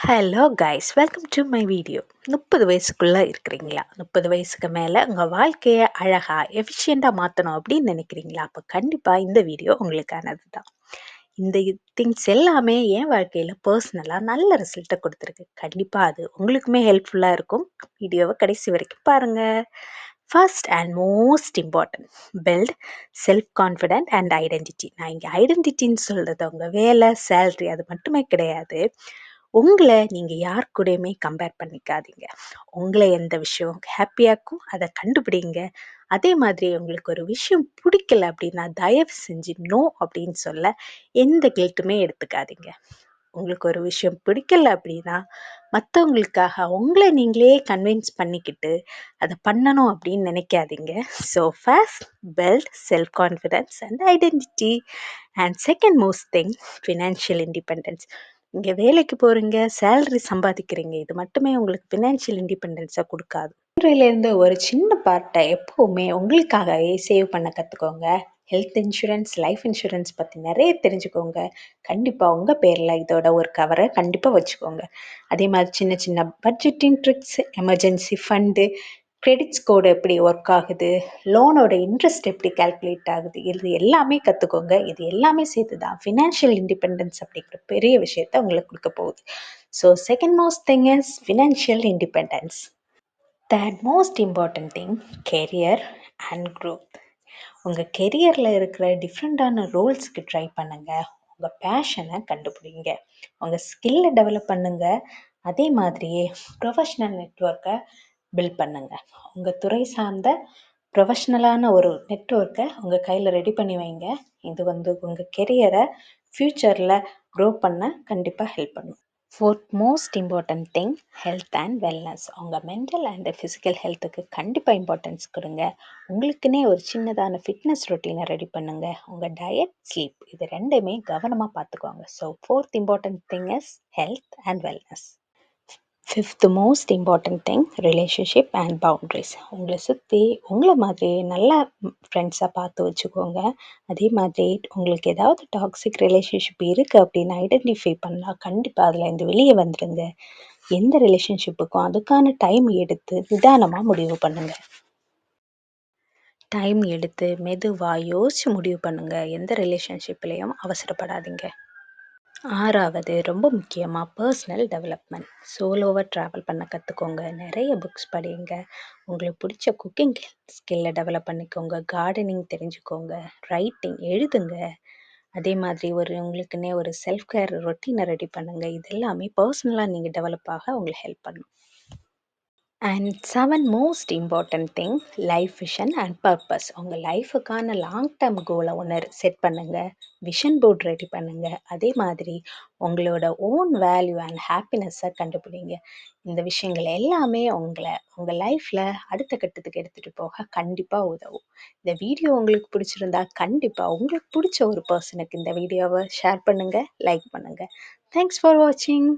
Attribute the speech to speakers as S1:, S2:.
S1: Hello guys welcome to my video முப்பது வயசுக்குள்ளே இருக்கிறீங்களா? முப்பது வயசுக்கு மேலே உங்கள் வாழ்க்கையை அழகாக எஃபிஷியண்ட்டாக மாற்றணும் அப்படின்னு நினைக்கிறீங்களா? அப்போ கண்டிப்பாக இந்த வீடியோ உங்களுக்கானது தான் இந்த திங்ஸ் எல்லாமே என் வாழ்க்கையில் பர்சனலாக நல்ல ரிசல்ட்டை கொடுத்துருக்கு. கண்டிப்பாக அது உங்களுக்குமே ஹெல்ப்ஃபுல்லாக இருக்கும். வீடியோவை கடைசி வரைக்கும் பாருங்கள் first and most important build self confident and identity நான் இங்கே ஐடென்டிட்டின்னு சொல்கிறது உங்கள் வேலை சேல்ரி அது மட்டுமே கிடையாது. உங்களை நீங்கள் யார் கூடயுமே கம்பேர் பண்ணிக்காதீங்க. உங்களை எந்த விஷயம் ஹாப்பியாக்கும் அதை கண்டுபிடிங்க. அதே மாதிரி உங்களுக்கு ஒரு விஷயம் பிடிக்கல அப்படின்னா தயவு செஞ்சு நோ அப்படின்னு சொல்ல எந்த கில்ட்டுமே எடுத்துக்காதீங்க. உங்களுக்கு ஒரு விஷயம் பிடிக்கல அப்படின்னா மற்றவங்களுக்காக உங்களை நீங்களே கன்வின்ஸ் பண்ணிக்கிட்டு அதை பண்ணணும் அப்படின்னு நினைக்காதீங்க. So first build self confidence and identity and second most thing financial independence இங்கே வேலைக்கு போகிறீங்க சேலரி சம்பாதிக்கிறீங்க இது மட்டுமே உங்களுக்கு ஃபினான்ஷியல் இண்டிபெண்டன்ஸை கொடுக்காது. இன்றையிலேருந்து ஒரு சின்ன பார்ட்டை எப்போவுமே உங்களுக்காகவே சேவ் பண்ண கற்றுக்கோங்க ஹெல்த் இன்சூரன்ஸ் லைஃப் இன்சூரன்ஸ் பற்றி நிறைய தெரிஞ்சுக்கோங்க. கண்டிப்பாக உங்கள் பேரில் இதோட ஒரு கவரை கண்டிப்பாக வச்சுக்கோங்க. அதே மாதிரி சின்ன சின்ன budgeting tricks emergency fund credit score எப்படி ஒர்க் ஆகுது? லோனோட இன்ட்ரெஸ்ட் எப்படி கால்குலேட் ஆகுது? இது எல்லாமே கற்றுக்கோங்க இது எல்லாமே சேர்த்து தான் ஃபினான்ஷியல் இண்டிபெண்டன்ஸ் அப்படிங்கிற பெரிய விஷயத்த உங்களுக்கு கொடுக்க போகுது. So second most thing is financial independence third most important thing career and growth உங்கள் கெரியரில் இருக்கிற டிஃப்ரெண்ட்டான ரோல்ஸுக்கு ட்ரை பண்ணுங்கள் உங்கள் பேஷனை கண்டுபிடிங்க. உங்கள் ஸ்கில்லை டெவலப் பண்ணுங்கள் அதே மாதிரியே ப்ரொஃபஷ்னல் நெட்ஒர்க்கை பில்ட் பண்ணுங்கள் உங்கள் துறை சார்ந்த ப்ரொஃபஷ்னலான ஒரு நெட்ஒர்க்கை உங்கள் கையில் ரெடி பண்ணி வைங்க. இது வந்து உங்கள் கெரியரை ஃப்யூச்சரில் க்ரோ பண்ண கண்டிப்பாக ஹெல்ப் பண்ணும். Fourth most important thing health and wellness உங்கள் மென்டல் அண்ட் ஃபிசிக்கல் ஹெல்த்துக்கு கண்டிப்பாக இம்பார்ட்டன்ஸ் கொடுங்க. உங்களுக்குன்னே ஒரு சின்னதான ஃபிட்னஸ் ரொட்டீனை ரெடி பண்ணுங்கள் உங்கள் டயட் ஸ்லீப் இது ரெண்டுமே கவனமாக பார்த்துக்கோங்க. So fourth important thing is health and wellness fifth most important thing relationship and boundaries உங்களை சுற்றி உங்களை மாதிரி நல்ல ஃப்ரெண்ட்ஸாக பார்த்து வச்சுக்கோங்க. அதே மாதிரி உங்களுக்கு ஏதாவது டாக்ஸிக் ரிலேஷன்ஷிப் இருக்குது அப்படின்னு ஐடென்டிஃபை பண்ணால் கண்டிப்பாக அதில் இருந்து வெளியே வந்துடுங்க எந்த ரிலேஷன்ஷிப்புக்கும் அதுக்கான டைம் எடுத்து நிதானமாக முடிவு பண்ணுங்கள் டைம் எடுத்து மெதுவாக யோசித்து முடிவு பண்ணுங்கள் எந்த ரிலேஷன்ஷிப்லேயும் அவசரப்படாதீங்க. ஆறாவது ரொம்ப முக்கியமாக பர்சனல் டெவலப்மெண்ட் சோலோவாக ட்ராவல் பண்ண கற்றுக்கோங்க நிறைய புக்ஸ் படிங்க. உங்களுக்கு பிடிச்ச குக்கிங் ஸ்கில்லை டெவலப் பண்ணிக்கோங்க. கார்டனிங் தெரிஞ்சுக்கோங்க. ரைட்டிங் எழுதுங்க. அதே மாதிரி ஒரு உங்களுக்குன்னே ஒரு செல்ஃப் கேர் ரொட்டீனை ரெடி பண்ணுங்கள் இது எல்லாமே பர்சனலாக நீங்கள் டெவலப் ஆக உங்களுக்கு ஹெல்ப் பண்ணும். And seven most important thing life vision and purpose உங்கள் லைஃபுக்கான லாங் டேர்ம் கோலை ஒன்று செட் பண்ணுங்கள் விஷன் போர்ட் ரெடி பண்ணுங்கள் அதே மாதிரி உங்களோட ஓன் வேல்யூ அண்ட் ஹாப்பினஸ்ஸை கண்டுபிடிங்க. இந்த விஷயங்கள் எல்லாமே உங்களை உங்கள் லைஃப்பில் அடுத்த கட்டத்துக்கு எடுத்துகிட்டு போக கண்டிப்பாக உதவும். இந்த வீடியோ உங்களுக்கு பிடிச்சிருந்தா கண்டிப்பாக உங்களுக்கு பிடிச்ச ஒரு பர்சனுக்கு இந்த வீடியோவை ஷேர் பண்ணுங்கள் லைக் பண்ணுங்கள் தேங்க்ஸ் ஃபார் வாட்சிங்